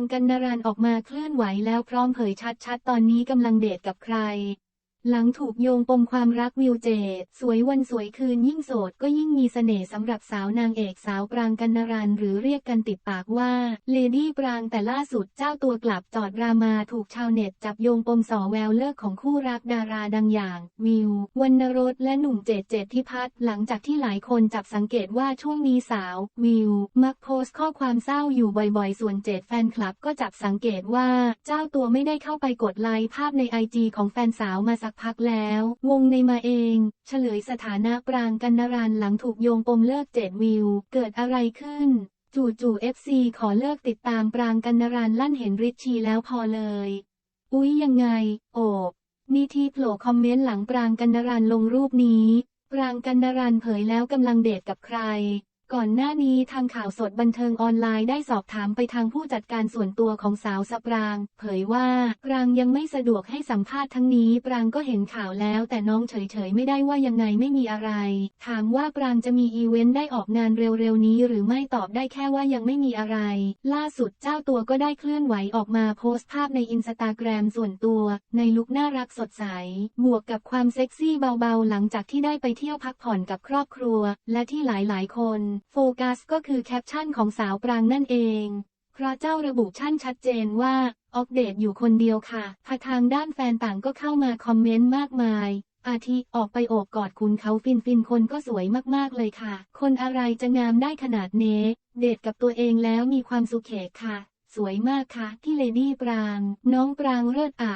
งกันดารันออกมาเคลื่อนไหวแล้วพร้อมเผยชัดๆ ตอนนี้กำลังเดทกับใคร หลังถูกโยงปมความรักวิวเจดสวยวันสวยคืนยิ่งโสดก็ยิ่งมีเสน่ห์สำหรับสาวนางเอกสาวปรางกันนารันหรือเรียกกันติดปากว่าเลดี้ปรางแต่ล่าสุดเจ้าตัวกลับจอดรามาถูกชาวเน็ตจับโยงปมสอแววเลิกของคู่รักดาราดังอย่าง วิววรรณรสและหนุ่มเจดเจดทิพัฒน์หลังจากที่หลายคนจับสังเกตว่าช่วงนี้สาว วิวมักโพสต์ข้อความเศร้าอยู่บ่อยๆ ส่วนเจดแฟนคลับก็จับสังเกตว่าเจ้าตัวไม่ได้เข้าไปกดไลค์ภาพในไอจีของแฟนสาวมาสักพักแล้ว วงในมาเอง เฉลยสถานะปรางกันนรันหลังถูกโยงปมเลิกเจ็ดวิว เกิดอะไรขึ้น จู่จู่เอฟซีขอเลิกติดตามปรางกันนรันลั่นเห็นริชชีแล้วพอเลย อุ๊ยยังไง โอบนี่ที่โผล่คอมเมนต์หลังปรางกันนรันลงรูปนี้ ปรางกันนรันเผยแล้วกำลังเดทกับใคร ก่อนหน้านี้ทางข่าวสดบันเทิงออนไลน์ได้สอบถามไปทางผู้จัดการส่วนตัวของสาวสปราง เผยว่าปรางยังไม่สะดวกให้สัมภาษณ์ทั้งนี้ปรางก็เห็นข่าวแล้วแต่น้องเฉยๆไม่ได้ว่ายังไงไม่มีอะไร ถามว่าปรางจะมีอีเวนต์ได้ออกงานเร็วๆนี้หรือไม่ตอบได้แค่ว่ายังไม่มีอะไร ล่าสุดเจ้าตัวก็ได้เคลื่อนไหวออกมาโพสต์ภาพในอินสตาแกรมส่วนตัว ในลุคน่ารักสดใส บวกกับความเซ็กซี่เบาๆ หลังจากที่ได้ไปเที่ยวพักผ่อนกับครอบครัว และที่หลายๆ คนโฟกัสก็คือแคปชั่นของสาวปรางนั่นเอง เพราะเจ้าระบุชั่นชัดเจนว่าออกเดทอยู่คนเดียวค่ะพาทางด้านแฟนต่างก็เข้ามาคอมเมนต์มากมาย อาทิออกไปโอบกอดคุณเขาฟินฟินคนก็สวยมากๆเลยค่ะ คนอะไรจะงามได้ขนาดเน้เดทกับตัวเองแล้วมีความสุขเขค่ะ สวยมากค่ะที่เลดี้ปราง น้องปรางเลิศอะ